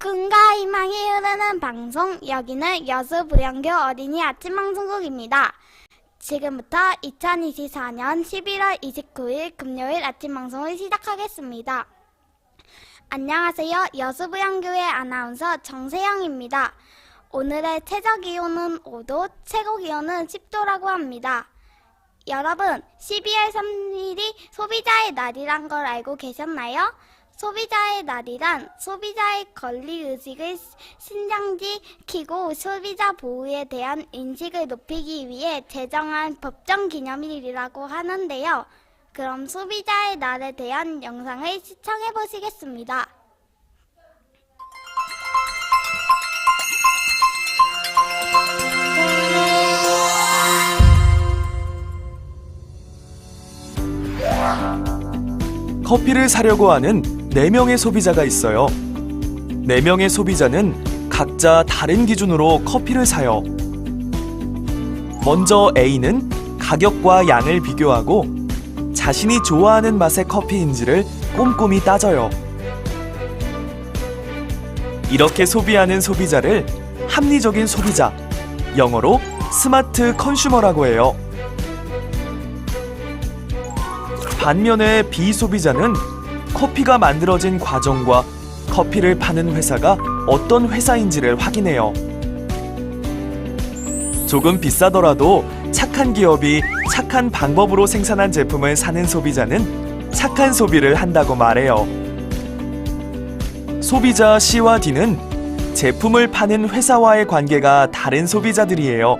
꿈과 희망이 흐르는 방송 여기는 여수 부영교 어린이 아침 방송국입니다. 지금부터 2024년 11월 29일 금요일 아침 방송을 시작하겠습니다. 안녕하세요. 여수 부영교의 아나운서 정세영입니다. 오늘의 최저 기온은 5도, 최고 기온은 10도라고 합니다. 여러분, 12월 3일이 소비자의 날이란 걸 알고 계셨나요? 소비자의 날이란 소비자의 권리 의식을 신장지키고 소비자 보호에 대한 인식을 높이기 위해 제정한 법정 기념일이라고 하는데요. 그럼 소비자의 날에 대한 영상을 시청해 보시겠습니다. 커피를 사려고 하는 4명의 소비자가 있어요. 4명의 소비자는 각자 다른 기준으로 커피를 사요. 먼저 A는 가격과 양을 비교하고 자신이 좋아하는 맛의 커피인지를 꼼꼼히 따져요. 이렇게 소비하는 소비자를 합리적인 소비자, 영어로 스마트 컨슈머라고 해요. 반면에 비소비자는 커피가 만들어진 과정과 커피를 파는 회사가 어떤 회사인지를 확인해요. 조금 비싸더라도 착한 기업이 착한 방법으로 생산한 제품을 사는 소비자는 착한 소비를 한다고 말해요. 소비자 C와 D는 제품을 파는 회사와의 관계가 다른 소비자들이에요.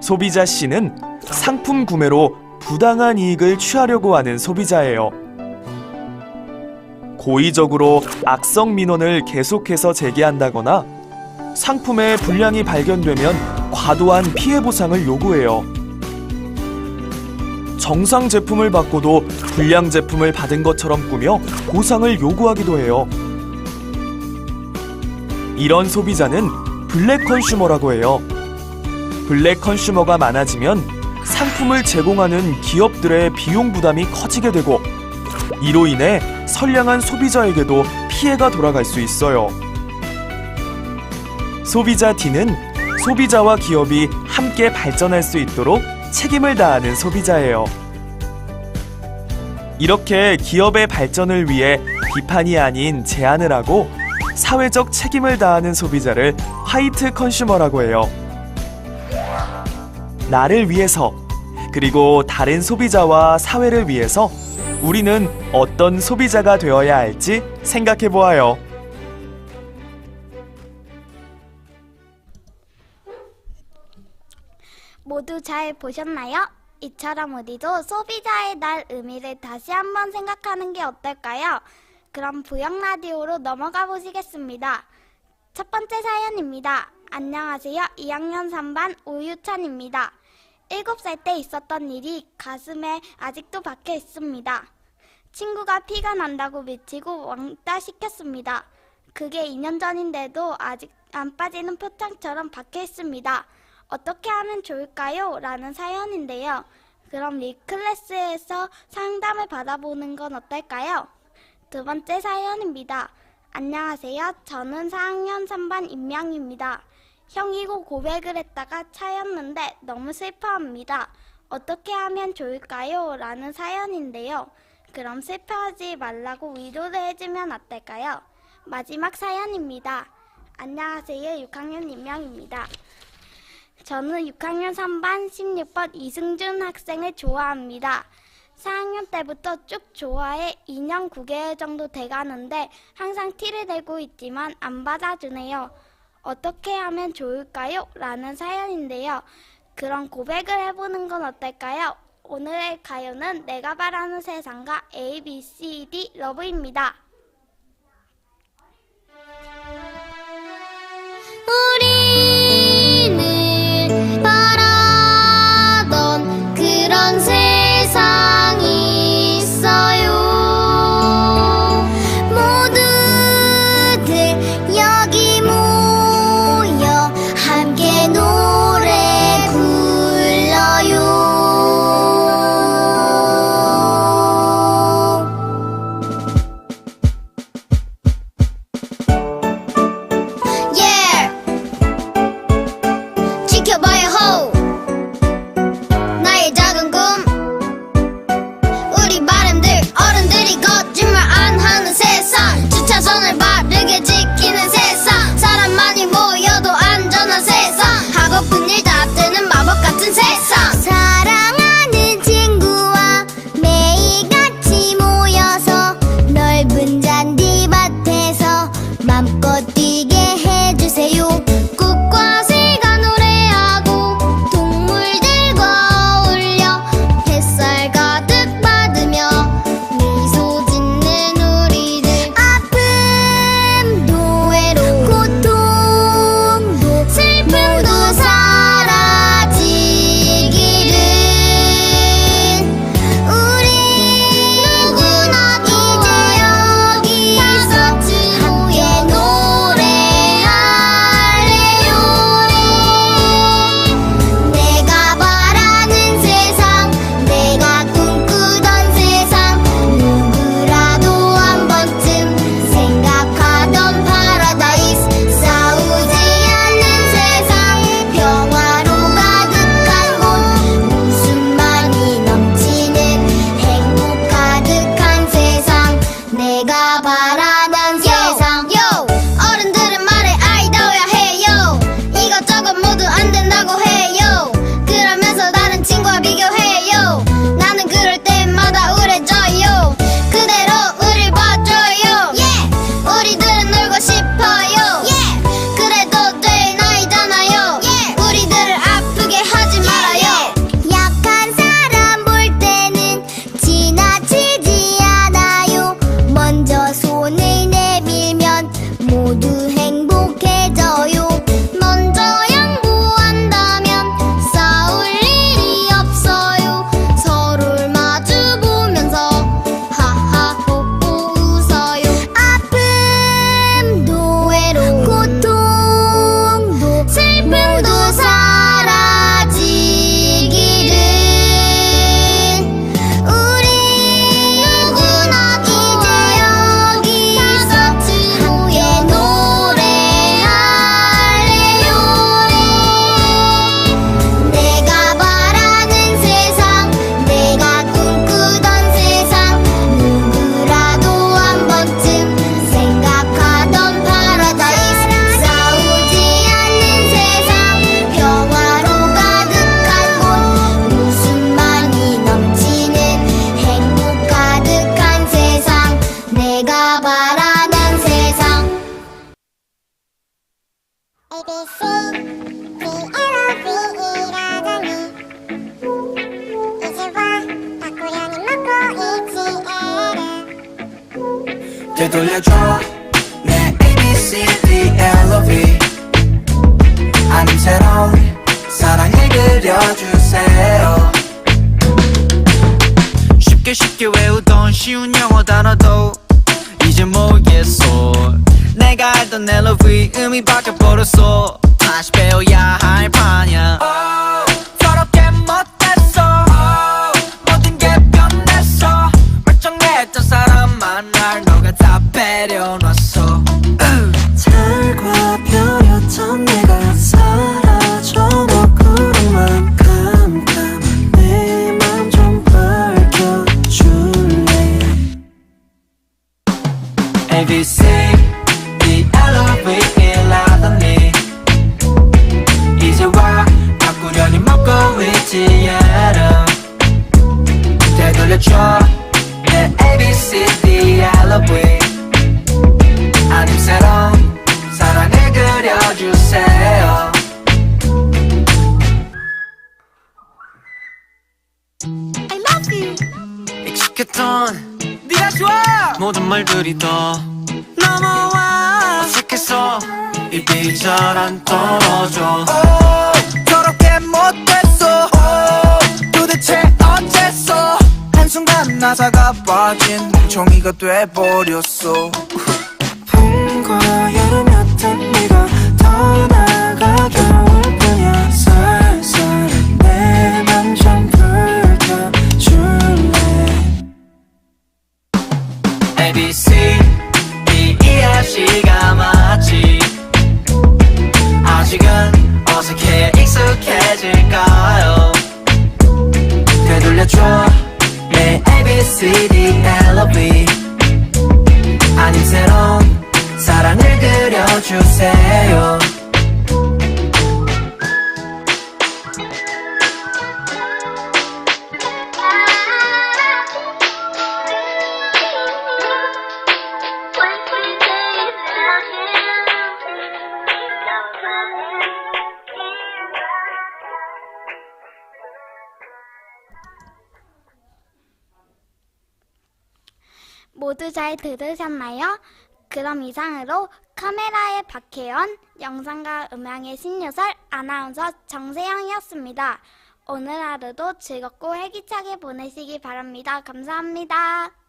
소비자 C는 상품 구매로 부당한 이익을 취하려고 하는 소비자예요. 고의적으로 악성 민원을 계속해서 제기한다거나 상품에 불량이 발견되면 과도한 피해 보상을 요구해요. 정상 제품을 받고도 불량 제품을 받은 것처럼 꾸며 보상을 요구하기도 해요. 이런 소비자는 블랙 컨슈머라고 해요. 블랙 컨슈머가 많아지면 상품을 제공하는 기업들의 비용 부담이 커지게 되고 이로 인해 선량한 소비자에게도 피해가 돌아갈 수 있어요. 소비자 D는 소비자와 기업이 함께 발전할 수 있도록 책임을 다하는 소비자예요. 이렇게 기업의 발전을 위해 비판이 아닌 제안을 하고 사회적 책임을 다하는 소비자를 화이트 컨슈머라고 해요. 나를 위해서 그리고 다른 소비자와 사회를 위해서 우리는 어떤 소비자가 되어야 할지 생각해 보아요. 모두 잘 보셨나요? 이처럼 우리도 소비자의 날 의미를 다시 한번 생각하는 게 어떨까요? 그럼 부영 라디오로 넘어가 보시겠습니다. 첫 번째 사연입니다. 안녕하세요. 2학년 3반 오유찬입니다. 7살 때 있었던 일이 가슴에 아직도 박혀 있습니다. 친구가 피가 난다고 미치고 왕따 시켰습니다. 그게 2년 전인데도 아직 안 빠지는 표창처럼 박혀 있습니다. 어떻게 하면 좋을까요? 라는 사연인데요. 그럼 리클래스에서 상담을 받아보는 건 어떨까요? 두 번째 사연입니다. 안녕하세요. 저는 4학년 3반 임명입니다. 형이고 고백을 했다가 차였는데 너무 슬퍼합니다. 어떻게 하면 좋을까요? 라는 사연인데요. 그럼 슬퍼하지 말라고 위로를 해주면 어떨까요? 마지막 사연입니다. 안녕하세요. 6학년 임명입니다. 저는 6학년 3반 16번 이승준 학생을 좋아합니다. 4학년 때부터 쭉 좋아해 2년 9개월 정도 돼가는데 항상 티를 내고 있지만 안 받아주네요. 어떻게 하면 좋을까요? 라는 사연인데요. 그럼 고백을 해보는 건 어떨까요? 오늘의 가요는 내가 바라는 세상과 A, B, C, D 러브입니다. 우리 그려주세요. 쉽게 쉽게 외우던 쉬운 영어 단어도 이제 모르겠어. 내가 알던 멜로디 의미 바뀌어버렸어 익숙했던 네가 좋아. 모든 말들이 더 넘어와. 어색해서 입이 잘 안 떨어져. 더럽게 못했어. 도대체 어째서? 한순간 나사가 빠진 멍청이가 돼버렸어. 봄과 여 A, B, C, D, L, O, V 아님 새로운 사랑을 그려주세요 모두 잘 들으셨나요? 그럼 이상으로 카메라의 박혜연, 영상과 음향의 신유설, 아나운서 정세영이었습니다. 오늘 하루도 즐겁고 활기차게 보내시기 바랍니다. 감사합니다.